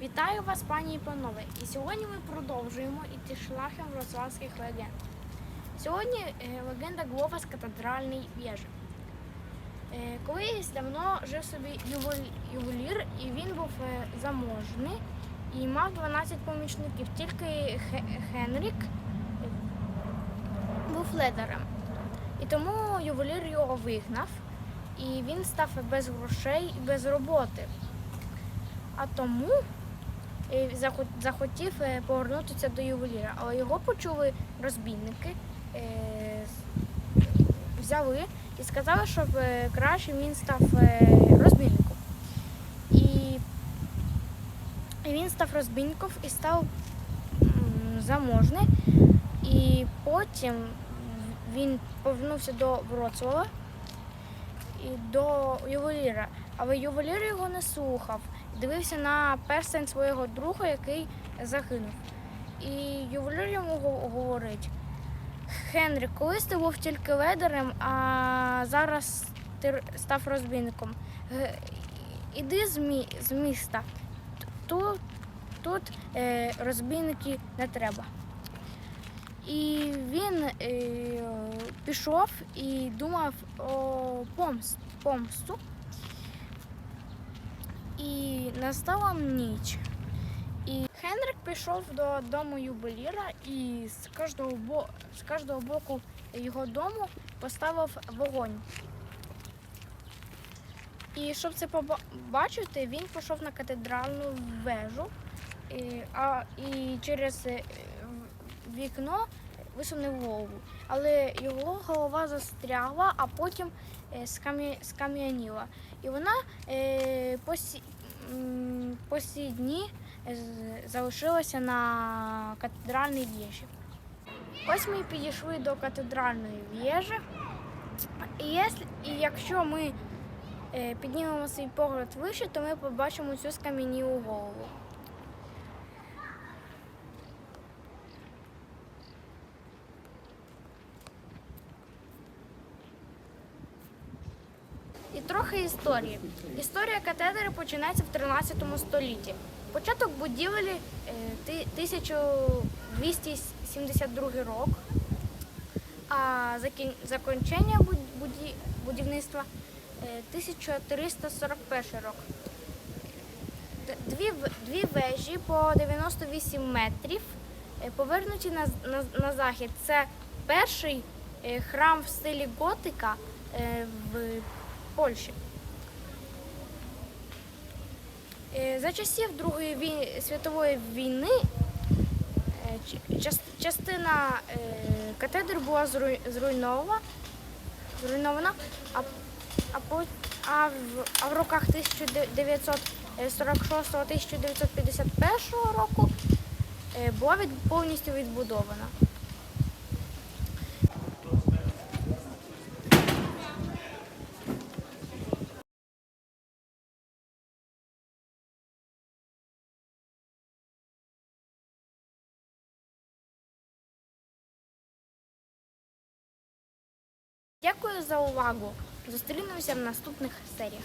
Вітаю вас, пані і панове! І сьогодні ми продовжуємо іти шляхом вроцлавських легенд. Сьогодні е, легенда Глова з катедральної вежі. Е, Колись давно жив собі ювел- ювелір, і він був е, заможний і мав 12 помічників. Тільки Хенрік був ледарем. І тому ювелір його вигнав, і він став без грошей і без роботи. А тому захотів е, повернутися до ювеліра, але його почули розбійники, е, взяли і сказали, щоб е, краще він став розбійником. І, він став розбійником і став заможний. І потім він повернувся до Вроцлава і до ювеліра. Але ювелір його не слухав, дивився на перстень свого друга, який загинув. І ювелір йому говорить: Хенрі, колись ти був тільки ледарем, а зараз ти став розбійником. Іди з, мі- з міста. Тут, тут е, розбійники не треба. І він е, пішов і думав о помс- помсту. І настала ніч. І Хенрик пішов до дому ювеліра і з кожного, бо... з кожного боку його дому поставив вогонь. І щоб це побачити, він пішов на катедральну вежу, і, а, і через е, вікно висунув голову. Але його голова застрягла, а потім е, скам'яніла. І вона е, по, сі, дні е, залишилася на катедральній вежі. Ось ми підійшли до катедральної вежі. І, якщо ми піднімемо свій погляд вище, то ми побачимо цю скам'янілу голову. І трохи історії. Історія катедри починається в 13 столітті. Початок будівлі е, 1272 рік, а закінчення будівництва е, 1341 рік. Дві, дві вежі по 98 метрів е, повернуті на, на, на захід. Це перший е, храм в стилі готика е, в Польщі. Е, За часів Другої світової війни е, частина е, катедри була зруйнована, а, в, роках 1946-1951 року була повністю відбудована. Дякую за увагу. Зустрінемося в наступних серіях.